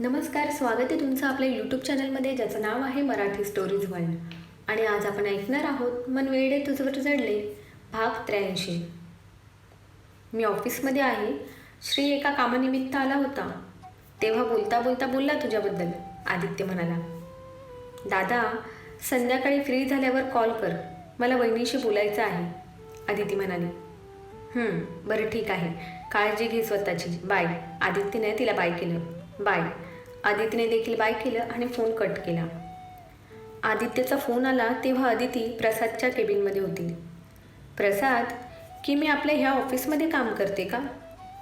नमस्कार स्वागत आहे तुमचं आपल्या यूट्यूब चॅनलमध्ये ज्याचं नाव आहे मराठी स्टोरीज वर्ल्ड आणि आज आपण ऐकणार आहोत मन वेळे तुझवर जडले भाग त्र्याऐंशी. मी ऑफिसमध्ये आहे. श्री एका कामानिमित्त आला होता. तेव्हा बोलता बोलता बोलला तुझ्याबद्दल आदित्य म्हणाला. दादा संध्याकाळी फ्री झाल्यावर कॉल कर. मला वहिनीशी बोलायचं आहे. आदिती म्हणाली. बरं ठीक आहे. काळजी घे स्वतःची. बाय. आदित्यने तिला बाय केलं. बाय. आदित्यने देखील बाय केलं आणि फोन कट केला. आदित्यचा फोन आला तेव्हा आदिती प्रसादच्या केबिनमध्ये होती. प्रसाद की मी आपल्या ह्या ऑफिसमध्ये काम करते का?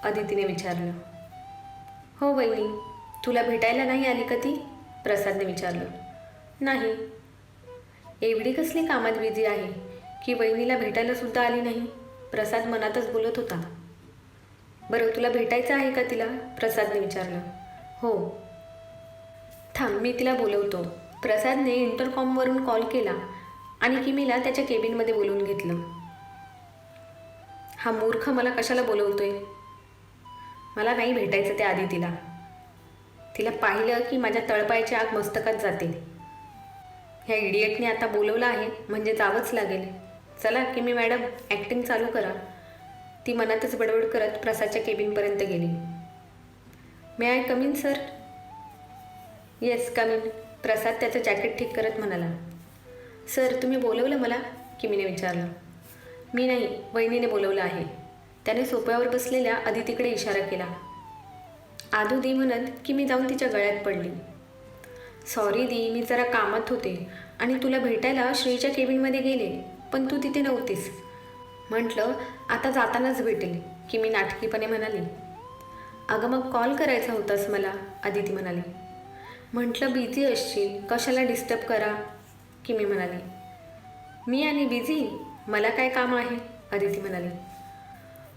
आदितीने विचारलं. हो वहिनी तुला भेटायला नाही आली का ती? प्रसादने विचारलं. नाही. एवढी कसली कामात बिझी आहे की वहिनीला भेटायला सुद्धा आली नाही? प्रसाद मनातच बोलत होता. बरं तुला भेटायचं आहे का तिला? प्रसादने विचारलं. हो. थांब मी तिला बोलवतो. प्रसादने इंटरकॉमवरून कॉल केला आणि किमीला त्याच्या केबिनमध्ये बोलवून घेतलं. हा मूर्ख मला कशाला बोलवतोय? मला नाही भेटायचं त्या आधी तिला. तिला पाहिलं की माझ्या तळपायाची आग मस्तकात जाते. ह्या इडियटने आता बोलवलं आहे म्हणजे जावंच लागेल. चला की मी मॅडम ॲक्टिंग चालू करा. ती मनातच बडबड करत प्रसादच्या केबिनपर्यंत गेली. May I come in sir yes come in Prasad त्याचं जॅकेट ठीक करत म्हणाला. सर तुम्ही बोलवलं मला? किमीने विचारलं. मी नाही वहिनीने बोलवलं आहे. त्याने सोप्यावर बसलेल्या अदितीकडे इशारा केला. आदू दी म्हणत की मी जाऊन तिच्या गळ्यात पडली. सॉरी दी मी जरा कामात होते आणि तुला भेटायला श्रीच्या केबिनमध्ये गेले पण तू तिथे नव्हतीस. म्हटलं आता जातानाच भेटेल की मी नाटकीपणे म्हणाली. अगं मग कॉल करायचा होतास मला आदिती म्हणाली. म्हटलं बिझी असशील. कशाला डिस्टर्ब करा? की मी म्हणाली. मी आणि बिझी? मला काय काम आहे? अदिती म्हणाली.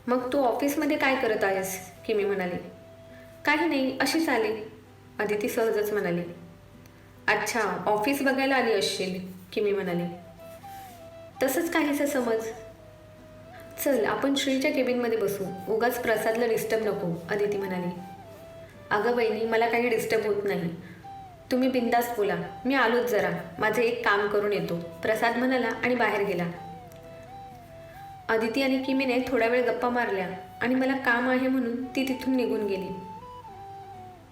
मग तू ऑफिसमध्ये काय करत आहेस? की मी म्हणाली. काही नाही अशीच आली. अदिती सहजच म्हणाली. अच्छा ऑफिस बघायला आली असशील की मी म्हणाली. तसंच काहीचं समज. चल आपण श्रीच्या केबिनमध्ये बसू. उगाच प्रसादला डिस्टर्ब नको अदिती म्हणाली. अगं बहिणी मला काही डिस्टर्ब होत नाही. तुम्ही बिंदास बोला. मी आलोच जरा. माझे एक काम करून येतो. प्रसाद म्हणाला आणि बाहेर गेला. अदिती आणि किमीने थोडा वेळ गप्पा मारल्या आणि मला काम आहे म्हणून ती तिथून निघून गेली.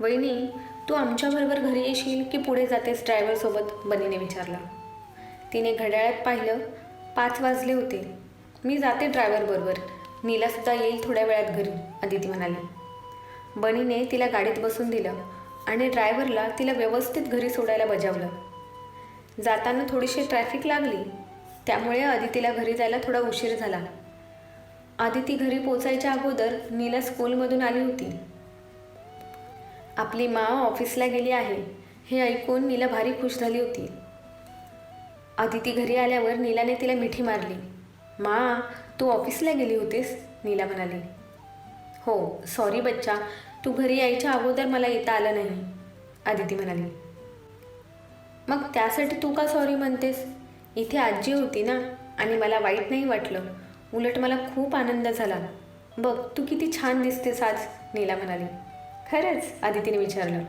वहिनी तू आमच्याबरोबर घरी येशील की पुढे जातेस ड्रायव्हरसोबत बनीने विचारला. तिने घड्याळात पाहिलं. पाच वाजले होते. मी जाते ड्रायव्हरबरोबर नीलासुद्धा येईल थोड्या वेळात घरी अदिती म्हणाली. बनीने तिला गाडीत बसून दिलं. आणि ड्रायव्हरला तिला व्यवस्थित घरी सोडायला बजावलं. जाताना थोडीशी ट्रॅफिक लागली त्यामुळे आदितीला घरी जायला थोडा उशीर झाला. आदिती घरी पोचायच्या अगोदर नीला स्कूलमधून आली होती. आपली मा ऑफिसला गेली आहे हे ऐकून नीला भारी खुश झाली होती. आदिती घरी आल्यावर नीलाने तिला मिठी मारली. मा तू ऑफिसला गेली होतीस? नीला म्हणाली. हो सॉरी बच्चा तू घरी यायच्या अगोदर मला येता आलं नाही आदिती म्हणाली. मग त्यासाठी तू का सॉरी म्हणतेस? इथे आजी होती ना आणि मला वाईट नाही वाटलं. उलट मला खूप आनंद झाला. बघ तू किती छान दिसतेस आज नीला म्हणाली. खरंच आदितीने विचारलं.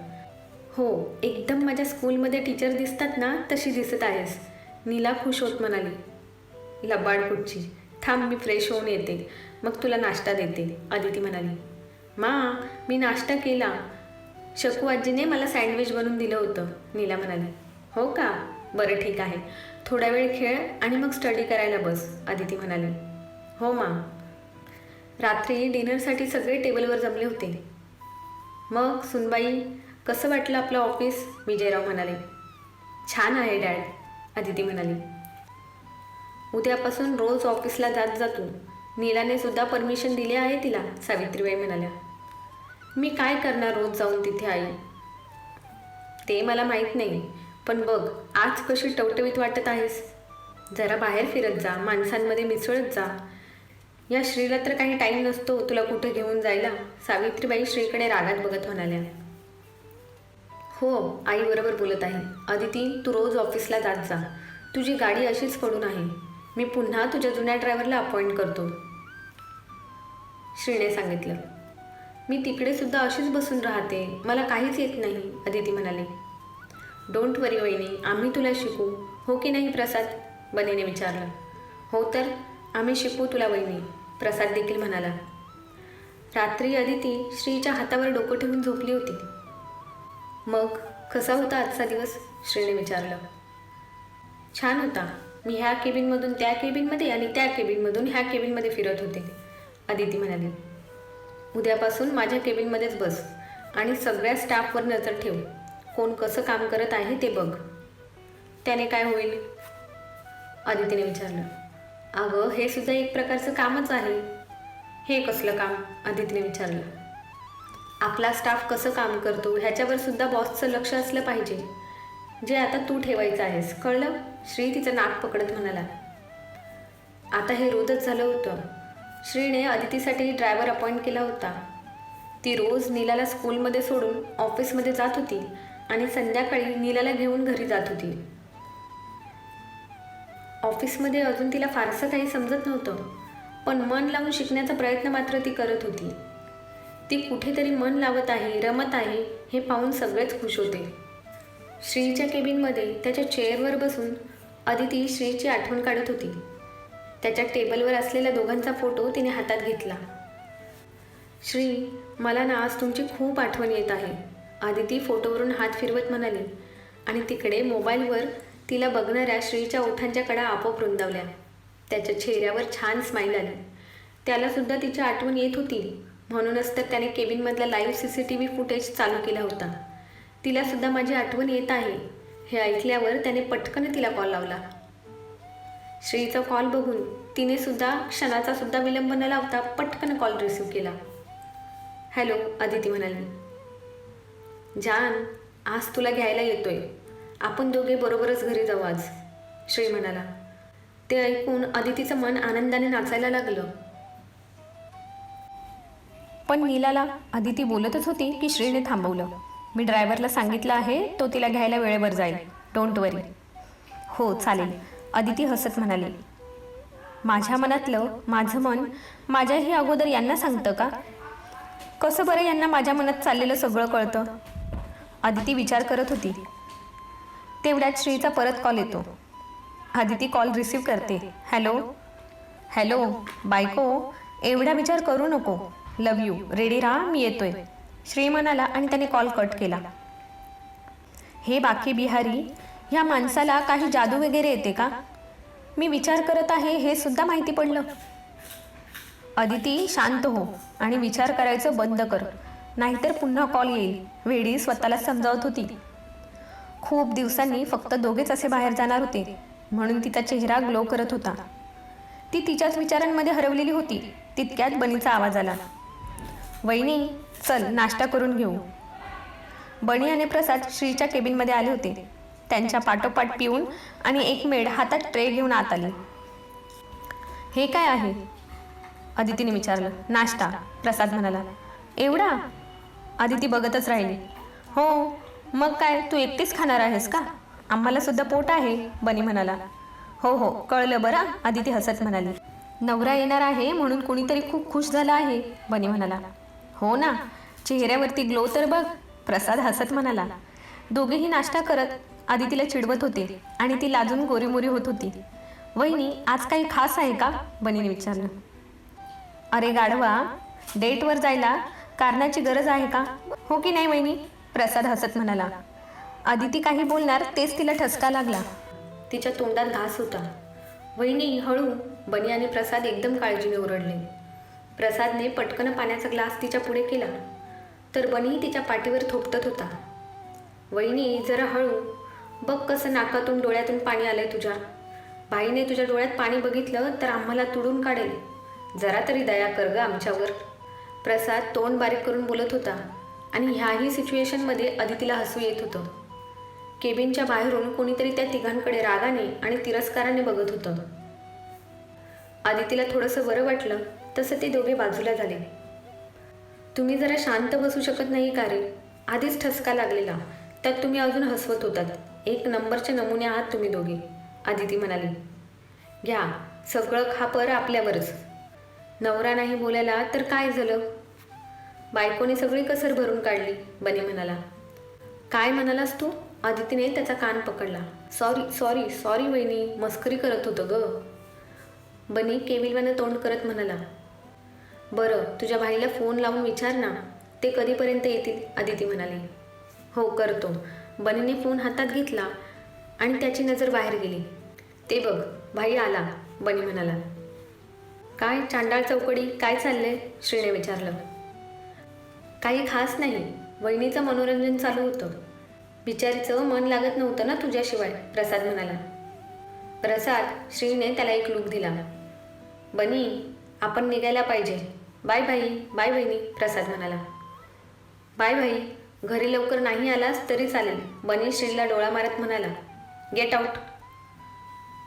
हो एकदम माझ्या स्कूलमध्ये टीचर दिसतात ना तशी दिसत आहेस. नीला खुश होत म्हणाली. लबाड कुठची थांब मी फ्रेश होऊन येते. मग तुला नाश्ता देते आदिती म्हणाली. मा मी नाश्ता केला. शकू आजीने मला सँडविच बनवून दिलं होतं नीला म्हणाली. हो का? बरं ठीक आहे. थोडा वेळ खेळ आणि मग स्टडी करायला बस आदिती म्हणाली. हो मा. रात्री डिनरसाठी सगळे टेबलवर जमले होते. मग सुनबाई कसं वाटलं आपलं ऑफिस विजयराव म्हणाले. छान आहे डॅड आदिती म्हणाली. उद्यापासून रोज ऑफिसला जात जातो. नीलाने सुद्धा परमिशन दिली आहे तिला सावित्रीबाई म्हणाल्या. मी काय करणार रोज जाऊन तिथे आई? ते मला माहीत नाही. पण बघ आज कशी टवटवीत वाटत आहेस. जरा बाहेर फिरत जा माणसांमध्ये मिसळत जा. या श्रीला तर काही टाईम नसतो तुला कुठे घेऊन जायला. सावित्रीबाई श्रीकडे रागात बघत म्हणाल्या. हो आई बरोबर बोलत आहे. अदिती तू रोज ऑफिसला जात जा. तुझी गाडी अशीच पडून आहे. मी पुन्हा तुझ्या जुन्या ड्रायव्हरला अपॉइंट करतो. श्रीने सांगितलं. मी तिकडे सुद्धा अशीच बसून राहते. मला काहीच येत नाही अदिती म्हणाली. डोंट वरी वहिनी आम्ही तुला शिकू. हो की नाही प्रसाद? बनीने विचारलं. हो तर आम्ही शिकू तुला वहिनी प्रसाद देखील म्हणाला. रात्री अदिती श्रीच्या हातावर डोकं ठेवून झोपली होती. मग कसा होता आजचा दिवस? श्रीने विचारलं. छान होता. मी ह्या केबिनमधून त्या केबिनमध्ये आणि त्या केबिनमधून ह्या केबिनमध्ये फिरत होते अदिती म्हणाली. उद्यापासून माझ्या केबिनमध्येच बस आणि सगळ्या स्टाफवर नजर ठेव. कोण कसं काम करत आहे ते बघ. त्याने काय होईल? आदितीने विचारलं. अगं हे सुद्धा एक प्रकारचं कामच आहे. हे कसलं काम? आदितीने विचारलं. आपला स्टाफ कसं काम करतो ह्याच्यावर सुद्धा बॉसचं लक्ष असलं पाहिजे. जे आता तू ठेवायचं आहेस कळलं? श्री तिचं नाक पकडत म्हणाला. आता हे रोजच झालं होतं. श्रीने अदितीसाठी ड्रायव्हर अपॉइंट केला होता. ती रोज नीलाला स्कूलमध्ये सोडून ऑफिसमध्ये जात होती आणि संध्याकाळी नीलाला घेऊन घरी जात होती. ऑफिसमध्ये अजून तिला फारसं काही समजत नव्हतं पण मन लावून शिकण्याचा प्रयत्न मात्र ती करत होती. ती कुठेतरी मन लावत आहे रमत आहे हे पाहून सगळेच खुश होते. श्रीच्या केबिनमध्ये त्याच्या चेअरवर बसून अदिती श्रीची आठवण काढत होती. त्याच्या टेबलवर असलेल्या दोघांचा फोटो तिने हातात घेतला. श्री मला ना आज तुमची खूप आठवण येत आहे. आदिती फोटोवरून हात फिरवत म्हणाली आणि तिकडे मोबाईलवर तिला बघणाऱ्या श्रीच्या ओठांच्या कडा आपोआप रुंदावल्या. त्याच्या चेहऱ्यावर छान स्माईल आली. त्यालासुद्धा तिची आठवण येत होती. म्हणूनच तर त्याने केबिनमधला live C C T V footage चालू केला होता. तिलासुद्धा माझी आठवण येत आहे. हे ऐकल्यावर त्याने पटकन तिला कॉल लावला. श्रीचा कॉल बघून तिने सुद्धा क्षणाचा सुद्धा विलंब न लावता पटकन कॉल रिसीव्ह केला. हॅलो अदिती म्हणाली. जान आज तुला घ्यायला येतोय. आपण दोघे बरोबरच घरी जाऊ आज श्री म्हणाला. ते ऐकून अदितीचं मन आनंदाने नाचायला लागलं. पण नीलाला अदिती बोलतच होती की श्रीने थांबवलं. मी ड्रायव्हरला सांगितलं आहे तो तिला घ्यायला वेळेवर जाईल. डोंट वरी हो चालेल. अदिती हसत म्हणाली माझ्या मनातलं माझं मन माझ्याही अगोदर यांना सांगतं का? कसं बरं यांना माझ्या मनात चाललेलं सगळं कळतं? अदिती विचार करत होती. तेवढ्यात श्रीचा परत कॉल येतो. आदिती कॉल रिसीव करते. हॅलो हॅलो बायको एवढा विचार करू नको. लव यू. रेडी राहा मी येतोय. श्री म्हणाला आणि त्याने कॉल कट केला. हे बाकी बिहारी ह्या माणसाला काही जादू वगैरे येते का? मी विचार करत आहे हे सुद्धा माहिती पडलं. अदिती शांत हो आणि विचार करायचं बंद कर. नाहीतर पुन्हा कॉल येईल. वेडी स्वतःला समजावत होती. खूप दिवसांनी फक्त दोघेच असे बाहेर जाणार होते म्हणून तिचा चेहरा ग्लो करत होता. ती तिच्याच विचारांमध्ये हरवलेली होती. तितक्यात बनीचा आवाज आला. वहिनी चल नाश्ता करून घेऊ. बनी आणि प्रसाद श्रीच्या केबिनमध्ये आले होते. त्यांच्या पाठोपाठ पिऊन आणि एक मेड हातात ट्रे घेऊन आत आली हे काय आहे? अदितीने विचारलं. नाश्ता. प्रसाद म्हणाला. एवढा? अदिती बघतच राहिली. हो. मग काय? तू एकटीच खाणार आहेस का? आम्हाला सुद्धा पोट आहे बनी म्हणाला. हो हो. कळलं बरं अदिती हसत म्हणाली. नवरा येणार आहे म्हणून कुणीतरी खूप खुश झाला आहे बनी म्हणाला. हो ना. चेहऱ्यावरती ग्लो तर बघ प्रसाद हसत म्हणाला. दोघेही नाश्ता करत आधी तिला चिडवत होते आणि ती लाजून गोरीमोरी होत होती. वहिनी आज काही खास आहे का? बनीने विचारलं. अरे गाढवा डेटवर जायला कारणाची गरज आहे का? हो की नाही वहिनी? प्रसाद हसत म्हणाला. आदिती काही बोलणार तेच तिला ठसका लागला. तिच्या तोंडात घास होता. वहिनी हळू बनी आणि प्रसाद एकदम काळजीने ओरडले. प्रसादने पटकन पाण्याचा ग्लास तिच्या पुढे केला. तर बनी तिच्या पाठीवर थोपटत होता. वहिनी जरा हळू बघ कसं नाकातून डोळ्यातून पाणी आलंय तुझ्या. बाईने तुझ्या डोळ्यात पाणी बघितलं तर आम्हाला तुडून काढेल. जरा तरी दया कर ग आमच्यावर. प्रसाद तोंड बारीक करून बोलत होता आणि ह्याही सिच्युएशनमध्ये अदितीला हसू येत होतं. केबिनच्या बाहेरून कोणीतरी त्या तिघांकडे रागाने आणि तिरस्काराने बघत होतं. आदितीला थोडंसं बरं वाटलं तसं ते दोघे बाजूला झाले. तुम्ही जरा शांत बसू शकत नाही का रे? आधीच ठसका लागलेला. त्यात तुम्ही अजून हसवत होतात. एक नंबरचे नमुने आहात तुम्ही दोघे आदिती म्हणाली. घ्या सगळं खापर आपल्यावरच. नवरा नाही बोलायला तर काय झालं? बायकोने सगळी कसर भरून काढली बने म्हणाला. काय म्हणालास तू? आदितीने त्याचा कान पकडला. सॉरी सॉरी सॉरी वहिनी मस्करी करत होतं ग. बनी केविलवानं तोंड करत म्हणाला. बरं तुझ्या भाईला फोन लावून विचार ना ते कधीपर्यंत येतील? आदिती म्हणाली. हो करतो. बनीने फोन हातात घेतला आणि त्याची नजर बाहेर गेली. ते बघ भाई आला बनी म्हणाला. काय चांडाळ चौकडी काय चाललंय? श्रीने विचारलं. काही खास नाही वहिनीचं मनोरंजन चालू होतं. बिचारीचं मन लागत नव्हतं ना तुझ्याशिवाय प्रसाद म्हणाला. प्रसाद श्रीने त्याला एक लूक दिला. बनी आपण निघायला पाहिजे. बाय भाई बाय बहिणी प्रसाद म्हणाला. बाय भाई घरी लवकर नाही आलास तरी चालेल. बनी श्रीला डोळा मारत म्हणाला गेट आऊट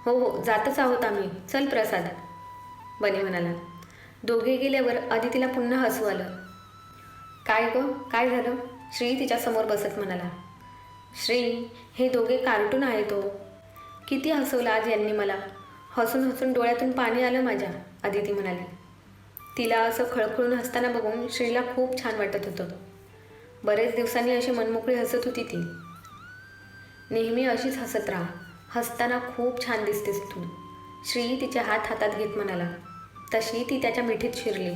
हो हो जातच आहोत आम्ही. चल प्रसाद. बनी म्हणाला. दोघे गेल्यावर आदितीला पुन्हा हसू आलं. काय ग? काय झालं? श्री तिच्यासमोर बसत म्हणाला. श्री हे दोघे कार्टून आहेत हो किती हसवलं आज यांनी मला. हसून हसून डोळ्यातून पाणी आलं माझ्या आदिती म्हणाली. तिला असं खळखळून हसताना बघून श्रीला खूप छान वाटत होतं. बरेच दिवसांनी अशी मनमोकळी हसत होती ती. नेहमी अशीच हसत राहा. हसताना खूप छान दिसतेस तू. श्री तिचे हात हातात घेत म्हणाला. तशी ती त्याच्या मिठीत शिरली.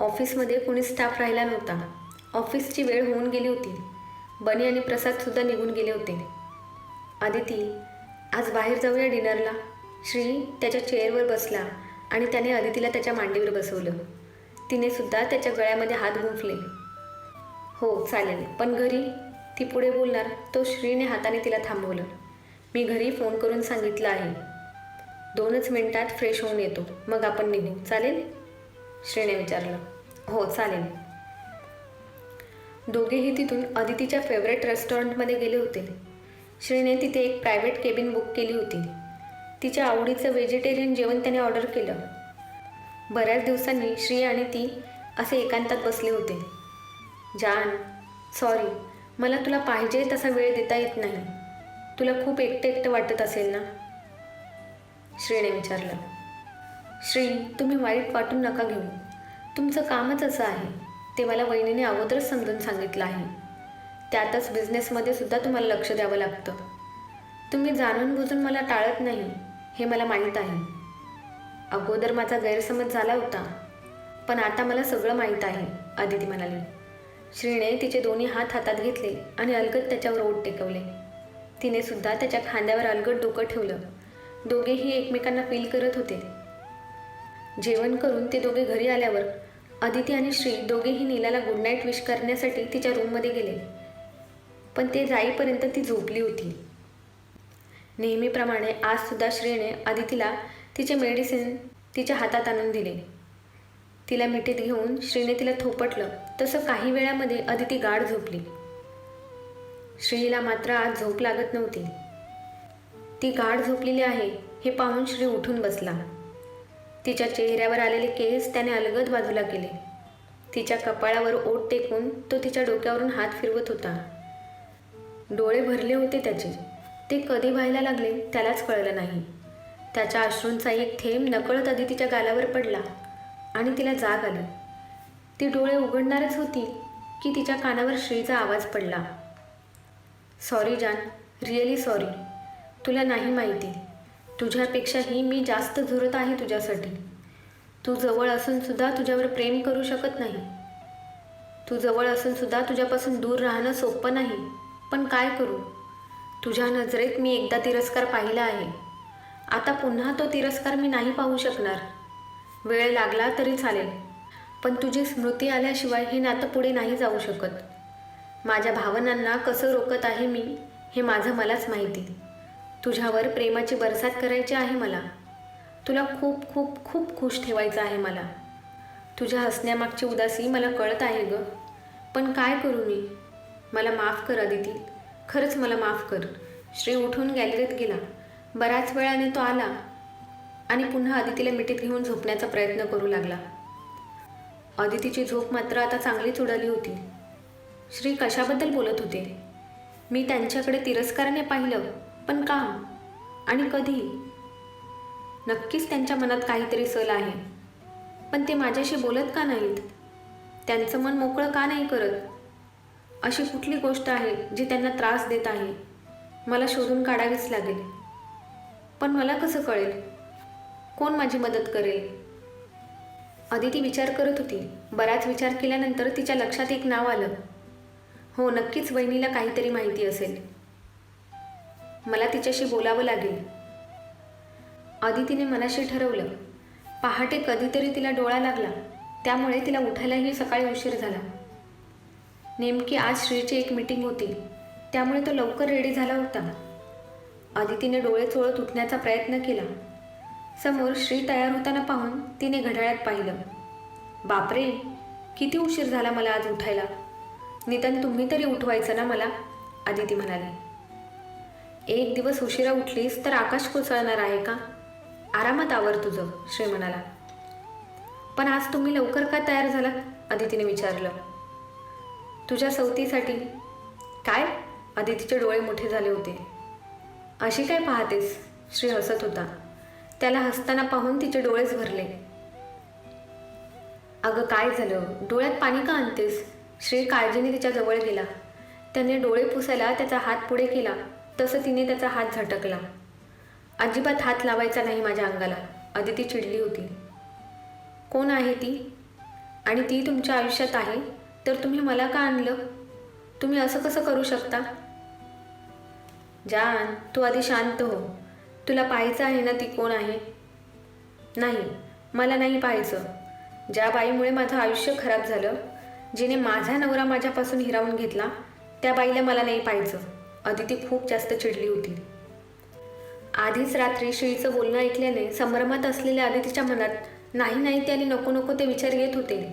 ऑफिसमध्ये कुणी स्टाफ राहिला नव्हता. ऑफिसची वेळ होऊन गेली होती. बनी आणि प्रसादसुद्धा निघून गेले होते. आदिती आज बाहेर जाऊया डिनरला. श्री त्याच्या चेअरवर बसला आणि त्याने अदितीला त्याच्या मांडीवर बसवलं. तिने सुद्धा त्याच्या गळ्यामध्ये हात गुंफले. हो चालेल. पण घरी? ती पुढे बोलणार. तो श्रीने हाताने तिला थांबवलं. मी घरी फोन करून सांगितलं आहे. दोनच मिनिटात फ्रेश होऊन येतो. मग आपण निघू. चालेल? श्रीने विचारलं. हो चालेल. दोघेही तिथून अदितीच्या फेवरेट रेस्टॉरंटमध्ये गेले होते. श्रीने तिथे एक प्रायव्हेट केबिन बुक केली होती. तिच्या आवडीचं व्हेजिटेरियन जेवण त्याने ऑर्डर केलं. बऱ्याच दिवसांनी श्री आणि ती असे एकांतात बसले होते. जान सॉरी मला तुला पाहिजे तसा वेळ देता येत नाही. तुला खूप एकटं एकटं वाटत असेल ना? श्रीने विचारलं. श्री तुम्ही वाईट वाटून नका घेऊ. तुमचं कामच असं आहे. ते मला वहिनीने अगोदरच समजून सांगितलं आहे. त्यातच बिझनेसमध्ये सुद्धा तुम्हाला लक्ष द्यावं लागतं. तुम्ही जाणून बुजून मला टाळत नाही हे मला माहीत आहे. अगोदर माझा गैरसमज झाला होता पण आता मला सगळं माहीत आहे आदिती म्हणाली. श्रीने तिचे दोन्ही हात हातात घेतले आणि अलगद त्याच्यावर ओट टेकवले. तिने सुद्धा त्याच्या खांद्यावर अलगद डोकं ठेवलं. दोघेही एकमेकांना फील करत होते. जेवण करून ते दोघे घरी आल्यावर अदिती आणि श्री दोघेही नीलाला गुड नाईट विश करण्यासाठी तिच्या रूममध्ये गेले. पण ते जाईपर्यंत ती झोपली होती. नेहमीप्रमाणे आजसुद्धा श्रीने अदितीला तिचे मेडिसिन तिच्या हातात आणून दिले. तिला मिठीत घेऊन श्रीने तिला थोपटलं. तसं काही वेळामध्ये अदिती गाढ झोपली. श्रीला मात्र आज झोप लागत नव्हती. ती गाढ झोपलेली आहे हे पाहून श्री उठून बसला. तिच्या चेहऱ्यावर आलेले केस त्याने अलगद बाजूला केले. तिच्या कपाळावर ओट टेकून तो तिच्या डोक्यावरून हात फिरवत होता. डोळे भरले होते त्याचे. ते कधी व्हायला लागले त्यालाच कळलं नाही. त्याच्या अश्रूंचा एक थेंब नकळत आधी तिच्या गालावर पडला आणि तिला जाग आली. ती डोळे उघडणारच होती की तिच्या कानावर श्रीचा आवाज पडला. सॉरी जान रिअली सॉरी तुला नाही माहिती. तुझ्यापेक्षाही मी जास्त झुरत आहे तुझ्यासाठी. तू जवळ असूनसुद्धा तुझ्यावर प्रेम करू शकत नाही. तू जवळ असून सुद्धा तुझ्यापासून दूर राहणं सोपं नाही. पण काय करू? तुझ्या नजरेत मी एकदा तिरस्कार पाहिला आहे. आता पुन्हा तो तिरस्कार मी नाही पाहू शकणार. वेळ लागला तरी चालेल. पण तुझी स्मृती आल्याशिवाय हे नातं पुढे नाही जाऊ शकत. माझ्या भावनांना कसं रोखत आहे मी हे माझं मलाच माहिती. तुझ्यावर प्रेमाची बरसात करायची आहे मला. तुला खूप खूप खूप खुश ठेवायचं आहे मला. तुझ्या हसण्यामागची उदासी मला कळत आहे ग. पण काय करू मी? मला माफ कर अदिती खरंच मला माफ कर. श्री उठून गॅलरीत गेला. बऱ्याच वेळाने तो आला आणि पुन्हा अदितीला मिठीत घेऊन झोपण्याचा प्रयत्न करू लागला. अदितीची झोप मात्र आता चांगलीच उडाली होती. श्री कशाबद्दल बोलत होते? मी त्यांच्याकडे तिरस्काराने पाहिलं पण का? आणि कधी? नक्कीच त्यांच्या मनात काहीतरी सल आहे. पण ते माझ्याशी बोलत का नाहीत? त्यांचं मन मोकळं का नाही करत? अशी कुठली गोष्ट आहे जी त्यांना त्रास देत आहे? मला शोधून काढावीच लागेल. पण मला कसं कळेल? कोण माझी मदत करेल? अदिती विचार करत होती. बराच विचार केल्यानंतर तिच्या लक्षात एक नाव आलं. हो नक्कीच वहिनीला काहीतरी माहिती असेल. मला तिच्याशी बोलावं लागेल. अदितीने मनाशी ठरवलं. पहाटे कधीतरी तिला डोळा लागला. त्यामुळे तिला उठायलाही सकाळी उशीर झाला. नेमकी आज श्रीची एक मीटिंग होती. त्यामुळे तो लवकर रेडी झाला होता. अदितीने डोळे चोळत उठण्याचा प्रयत्न केला. समोर श्री तयार होताना पाहून तिने घड्याळात पाहिलं. बापरे किती उशीर झाला मला आज उठायला. निदान तुम्ही तरी उठवायचं ना मला आदिती म्हणाली. एक दिवस उशिरा उठलीस तर आकाश कोसळणार आहे का? आरामात आवर तुझं श्री म्हणाला. पण आज तुम्ही लवकर का तयार झालात? अदितीने विचारलं. तुझ्या सवतीसाठी. काय? अदितीचे डोळे मोठे झाले होते. अशी काय पाहतेस? श्री हसत होता. त्याला हसताना पाहून तिचे डोळेच भरले अगं काय झालं? डोळ्यात पाणी का आणतेस? श्री काळजीने तिच्या जवळ गेला. त्याने डोळे पुसायला त्याचा हात पुढे केला. तसं तिने त्याचा हात झटकला. अजिबात हात लावायचा नाही माझ्या अंगाला. अदिती चिडली होती. कोण आहे ती? आणि ती तुमच्या आयुष्यात आहे? तर तुम्ही मला का आणलं? तुम्ही असं कसं करू शकता? जान तू आधी शांत हो. तुला पाहायचं आहे ना ती कोण आहे? नाही मला नाही पाहायचं. ज्या बाईमुळे माझं आयुष्य खराब झालं जिने माझा नवरा माझ्यापासून हिरावून घेतला त्या बाईला मला नाही पाहायचं. अदिती खूप जास्त चिडली होती. आधीच रात्री श्रीचं बोलणं ऐकल्याने संभ्रमात असलेल्या अदितीच्या मनात नाही नाही त्याने नको नको ते विचार येत होते.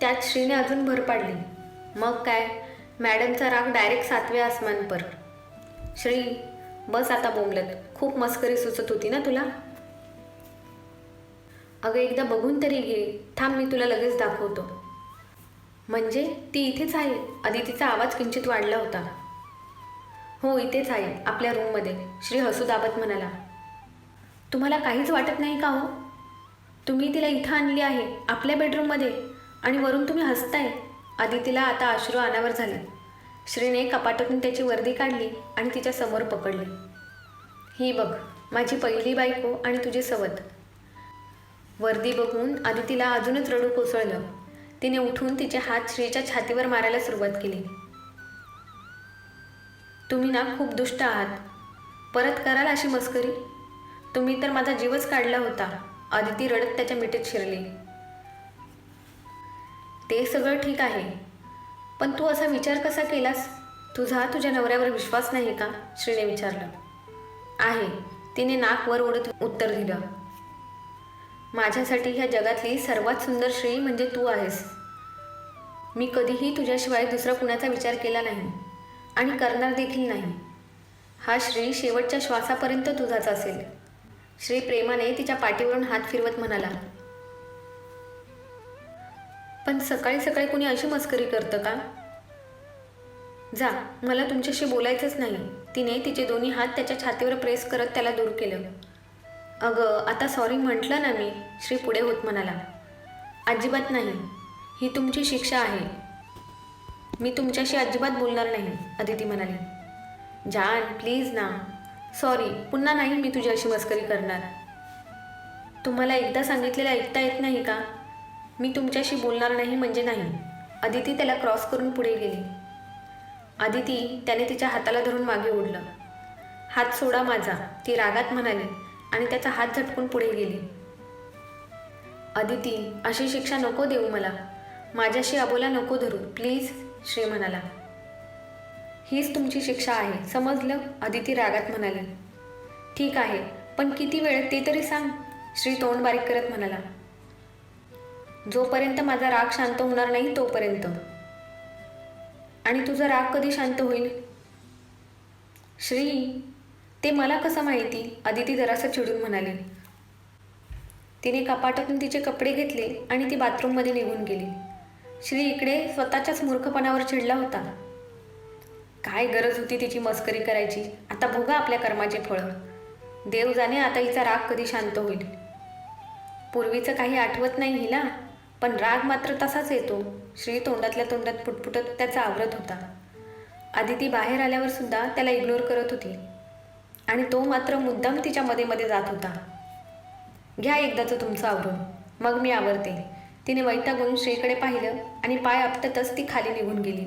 त्यात श्रीने अजून भर पाडली. मग काय? मॅडमचा राग डायरेक्ट सातव्या आसमानपर श्री बस आता बोंबलत. खूप मस्करी सुचत होती ना तुला? अगं एकदा बघून तरी घे. थांब मी तुला लगेच दाखवतो. म्हणजे ती इथेच आहे. अदितीचा आवाज किंचित वाढला होता. हो इथेच आहे आपल्या रूममध्ये. श्री हसू दाबत म्हणाला. तुम्हाला काहीच वाटत नाही का हो? तुम्ही तिला इथं आणली आहे आपल्या बेडरूममध्ये. आणि वरून तुम्ही हसताय. अदितीला आता अश्रू अनावर झाले. श्रीने कपाटातून त्याची वर्दी काढली आणि तिच्या समोर पकडली. ही बघ माझी पहिली बायको आणि तुझी सवत. वर्दी बघून आदितीला अजूनच रडू कोसळलं. तिने उठून तिचे हात श्रीच्या छातीवर मारायला सुरुवात केली. तुम्ही ना खूप दुष्ट आहात. परत कराल अशी मस्करी? तुम्ही तर माझा जीवच काढला होता. आदिती रडत त्याच्या मिठीत शिरली. ते सगळं ठीक आहे. पण तू असा विचार कसा केलास? तुझा तुझ्या नवऱ्यावर विश्वास नाही का? श्रीने विचारलं. आहे. तिने नाक वर ओढत उत्तर दिलं. माझ्यासाठी ह्या जगातली सर्वात सुंदर श्री म्हणजे तू आहेस. मी कधीही तुझ्याशिवाय दुसरा कुणाचा विचार केला नाही आणि करणार देखील नाही. हा श्री शेवटच्या श्वासापर्यंत तुझाच असेल. श्री प्रेमाने तिच्या पाठीवरून हात फिरवत म्हणाला. पण सकाळी सकाळी कुणी अशी मस्करी करतं का? जा मला तुमच्याशी बोलायचंच नाही. तिने तिचे दोन्ही हात त्याच्या छातीवर प्रेस करत त्याला दूर केलं. अगं आता सॉरी म्हटलं ना मी श्री पुढे होत म्हणाला. अजिबात नाही ही तुमची शिक्षा आहे. मी तुमच्याशी अजिबात बोलणार नाही अदिती म्हणाली. जान प्लीज ना. सॉरी पुन्हा नाही मी तुझी अशी मस्करी करणार. तुम्हाला एकदा सांगितलेलं ऐकता येत नाही का? मी तुमच्याशी बोलणार नाही म्हणजे नाही. अदिती त्याला क्रॉस करून पुढे गेली. अदिती त्याने तिच्या हाताला धरून मागे ओढलं. हात सोडा माझा ती रागात म्हणाली आणि त्याचा हात झटकून पुढे गेली. अदिती अशी शिक्षा नको देऊ मला. माझ्याशी अबोला नको धरू प्लीज श्री म्हणाला. हीच तुमची शिक्षा आहे समजलं? अदिती रागात म्हणाली. ठीक आहे पण किती वेळ ते तरी सांग श्री तोंड बारीक करत म्हणाला. जोपर्यंत माझा राग शांत होणार नाही तोपर्यंत. आणि तुझा राग कधी शांत होईल? श्री ते मला कसं माहिती? अदिती जरासं चिडून म्हणाली. तिने कपाटातून तिचे कपडे घेतले आणि ती बाथरूममध्ये निघून गेली. श्री इकडे स्वतःच्याच मूर्खपणावर चिडला होता. काय गरज होती तिची मस्करी करायची? आता भोगा आपल्या कर्माचे फळं. देव जाणे आता हिचा राग कधी शांत होईल? पूर्वीचं काही आठवत नाही हिला? पण राग मात्र तसाच येतो. श्री तोंडातल्या तोंडात पुटपुटत त्याचा आवरत होता. आदिती बाहेर आल्यावर सुद्धा त्याला इग्नोर करत होती. आणि तो मात्र मुद्दाम तिच्या मध्ये मध्ये जात होता. घ्या एकदाचं तुमचं आवरून. मग मी आवरते. तिने वैतागून श्रीकडे पाहिलं आणि पाय आपटतच ती खाली निघून गेली.